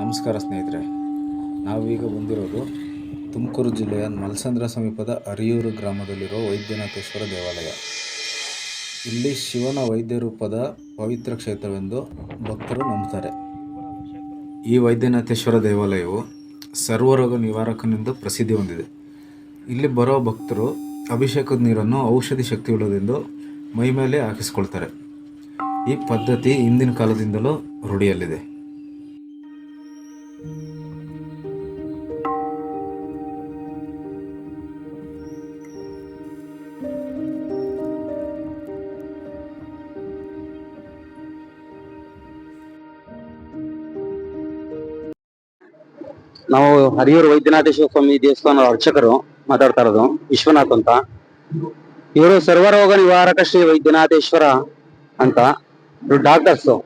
ನಮಸ್ಕಾರ ಸ್ನೇಹಿತರೆ. ನಾವೀಗ ಬಂದಿರೋದು ತುಮಕೂರು ಜಿಲ್ಲೆಯ ಮಲ್ಸಂದ್ರ ಸಮೀಪದ ಅರಿಯೂರು ಗ್ರಾಮದಲ್ಲಿರೋ ವೈದ್ಯನಾಥೇಶ್ವರ ದೇವಾಲಯ. ಇಲ್ಲಿ ಶಿವನ ವೈದ್ಯ ರೂಪದ ಪವಿತ್ರ ಕ್ಷೇತ್ರವೆಂದು ಭಕ್ತರು ನಂಬುತ್ತಾರೆ ಈ ವೈದ್ಯನಾಥೇಶ್ವರ ದೇವಾಲಯವು ಸರ್ವರೋಗ ನಿವಾರಕನೆಂದು ಪ್ರಸಿದ್ಧಿ ಹೊಂದಿದೆ. ಇಲ್ಲಿ ಬರೋ ಭಕ್ತರು ಅಭಿಷೇಕದ ನೀರನ್ನು ಔಷಧಿ ಶಕ್ತಿಯುಳ್ಳದೆಂದು ಮೈಮೇಲೆ ಹಾಕಿಸ್ಕೊಳ್ತಾರೆ. ಈ ಪದ್ಧತಿ ಹಿಂದಿನ ಕಾಲದಿಂದಲೂ ರೂಢಿಯಲ್ಲಿದೆ. ನಾವು ಹರಿಯೂರು ವೈದ್ಯನಾಥೇಶ್ವರ ಸ್ವಾಮಿ ದೇವಸ್ಥಾನ ಅರ್ಚಕರು ಮಾತಾಡ್ತಾ ಇರೋದು, ವಿಶ್ವನಾಥ್ ಅಂತ. ಇವರು ಸರ್ವರೋಗ ನಿವಾರಕ ಶ್ರೀ ವೈದ್ಯನಾಥೇಶ್ವರ ಅಂತ. ಇವರು ಡಾಕ್ಟರ್ಸ್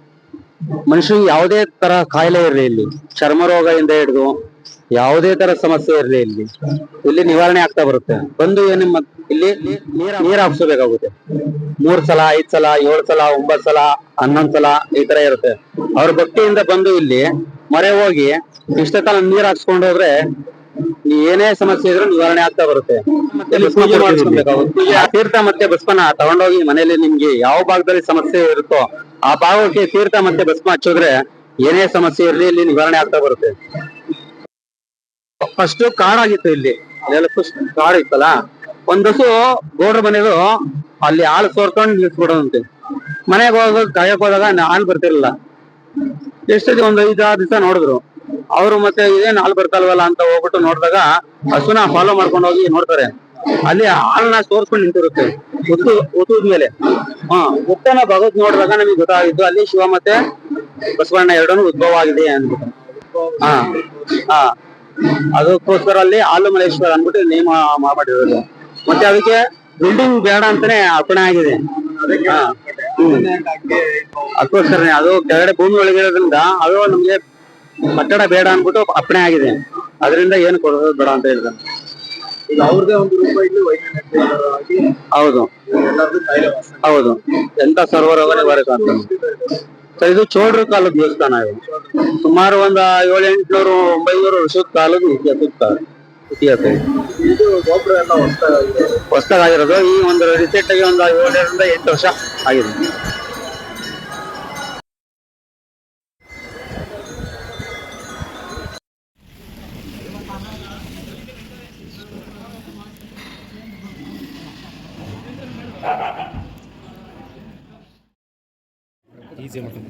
ಮನುಷ್ಯನಿಗೆ ಯಾವುದೇ ತರ ಕಾಯಿಲೆ ಇರಲಿ ಇಲ್ಲಿ. ಚರ್ಮ ರೋಗದಿಂದ ಹಿಡಿದು ಯಾವುದೇ ತರ ಸಮಸ್ಯೆ ಇರಲಿ ಇಲ್ಲಿ. ಇಲ್ಲಿ ನಿವಾರಣೆ ಆಗ್ತಾ ಬರುತ್ತೆ. ಬಂದು ಏನು ಮತ್- ಇಲ್ಲಿ ನೀರ್ ಹಾಕ್ಸ್ಬೇಕಾಗುತ್ತೆ ಮೂರ್ ಸಲ, ಐದ್ ಸಲ, ಏಳ್ ಸಲ ಒಂಬತ್ ಸಲ, ಹನ್ನೊಂದ್ ಸಲ ಈ ತರ ಇರುತ್ತೆ. ಅವ್ರ ಭಕ್ತಿಯಿಂದ ಬಂದು ಇಲ್ಲಿ ಮೊರೆ ಹೋಗಿ ಇಷ್ಟ ಕಾಲ ನೀರ್ ಹಾಕ್ಸ್ಕೊಂಡ್ ಹೋದ್ರೆ ಏನೇ ಸಮಸ್ಯೆ ಇದ್ರೂ ನಿವಾರಣೆ ಆಗ್ತಾ ಬರುತ್ತೆ. ಪೂಜೆ ತೀರ್ಥ ಮತ್ತೆ ಭಸ್ಮನ ತಗೊಂಡೋಗಿ ಮನೆಯಲ್ಲಿ ನಿಮ್ಗೆ ಯಾವ ಭಾಗದಲ್ಲಿ ಸಮಸ್ಯೆ ಇರುತ್ತೋ ಆ ಭಾಗಕ್ಕೆ ತೀರ್ಥ ಮತ್ತೆ ಭಸ್ಮ ಹಚ್ಚೋದ್ರೆ ಏನೇ ಸಮಸ್ಯೆ ಇರಲಿ ಇಲ್ಲಿ ನಿವಾರಣೆ ಆಗ್ತಾ ಬರುತ್ತೆ. ಫಸ್ಟ್ ಕಾಡಾಗಿತ್ತು ಇಲ್ಲಿ. ಫಸ್ಟ್ ಕಾಡ್ ಇತ್ತಲ್ಲ? ಒಂದ್ ದಿವಸ ಗೌಡ್ರ ಮನೆದು ಅಲ್ಲಿ ಹಾಲು ಸೋರ್ಕೊಂಡು ನಿಲ್ಸ್ಬಿಡೋದಂತೆ ಮನೆಗೆ ಹೋಗೋದು ಕಾಯಕ್ ಹೋದಾಗ ಹಾಲು ಬರ್ತಿರ್ಲಿಲ್ಲ. ಎಷ್ಟೊತ್ತಿ ಒಂದ್ ಐದ್ ಆರು ದಿವಸ ನೋಡಿದ್ರು. ಅವ್ರು ಮತ್ತೆ ಇದೇನ್ ಹಾಲು ಬರ್ತಲ್ವಲ್ಲ ಅಂತ ಹೋಗ್ಬಿಟ್ಟು ನೋಡಿದಾಗ ಹಸುನ ಫಾಲೋ ಮಾಡ್ಕೊಂಡು ಹೋಗಿ ನೋಡ್ತಾರೆ. ಅಲ್ಲಿ ಹಾಲನ್ನ ಸೋರ್ಸ್ಕೊಂಡು ನಿಂತಿರುತ್ತೆ ಉತ್ತು ಉತ್ತುದ ಮೇಲೆ. ಹಾ ಹುಟ್ಟನ ಭಗವತ್ ನೋಡಿದಾಗ ನಮಗೆ ಗೊತ್ತಾಗಿದ್ದು ಅಲ್ಲಿ ಶಿವ ಮತ್ತೆ ಬಸವಣ್ಣ ಎರಡೂ ಉದ್ಭವ ಆಗಿದೆ ಅಂದ್ಬಿಟ್ಟು. ಹಾ ಹಾ. ಅದಕ್ಕೋಸ್ಕರ ಅಲ್ಲಿ ಹಾಲು ಮಲೇಶ್ವರ ಅಂದ್ಬಿಟ್ಟು ನೇಮ ಮಾಡಿರೋದು ಮತ್ತೆ ಅದಕ್ಕೆ ಬಿಲ್ಡಿಂಗ್ ಬೇಡ ಅಂತಾನೆ ಅರ್ಪಣೆ ಆಗಿದೆ. ಹಾ. ಹ್ಮ್. ಅದಕ್ಕೋಸ್ಕರನೇ ಅದು ಕೆಳಗಡೆ ಭೂಮಿ ಒಳಗಿರೋದ್ರಿಂದ ಅದು ನಮ್ಗೆ ಕಟ್ಟಡ ಬೇಡ ಅನ್ಬಿಟ್ಟು ಅಪ್ಪಣೆ ಆಗಿದೆ. ಅದರಿಂದ ಏನು ಕೊಡೋದು ಬೇಡ ಅಂತ ಹೇಳಿದ ಅವ್ರದೇ ಒಂದು ರೂಪ ಇಲ್ಲಿ ವೈದ್ಯನಾಥೇಶ್ವರರಾಗಿ ಹೌದು. ಹೌದು. ಎಂತ ಸರ್ವರ್ ಬರಬೇಕು ಅಂತ ಇದು ಚೋಡ್ರ ಕಾಲದ ದೇವಸ್ಥಾನ ಇದು. ಸುಮಾರು ಒಂದ್ ಏಳು ಎಂಟುನೂರು ಒಂಬೈನೂರು ವರ್ಷದ ಕಾಲದ ಇತಿಹಾಸ ಕುಟಿ ಹಾಕೋದು ಹೊಸದಾಗಿರೋದು ಈ ಒಂದು ರೀಸೆಂಟ್ ಆಗಿ ಒಂದು ಏಳರಿಂದ ಎಂಟು ವರ್ಷ ಆಗಿದೆ. ಈಸಿ ಮಾಡ್ತೀನಿ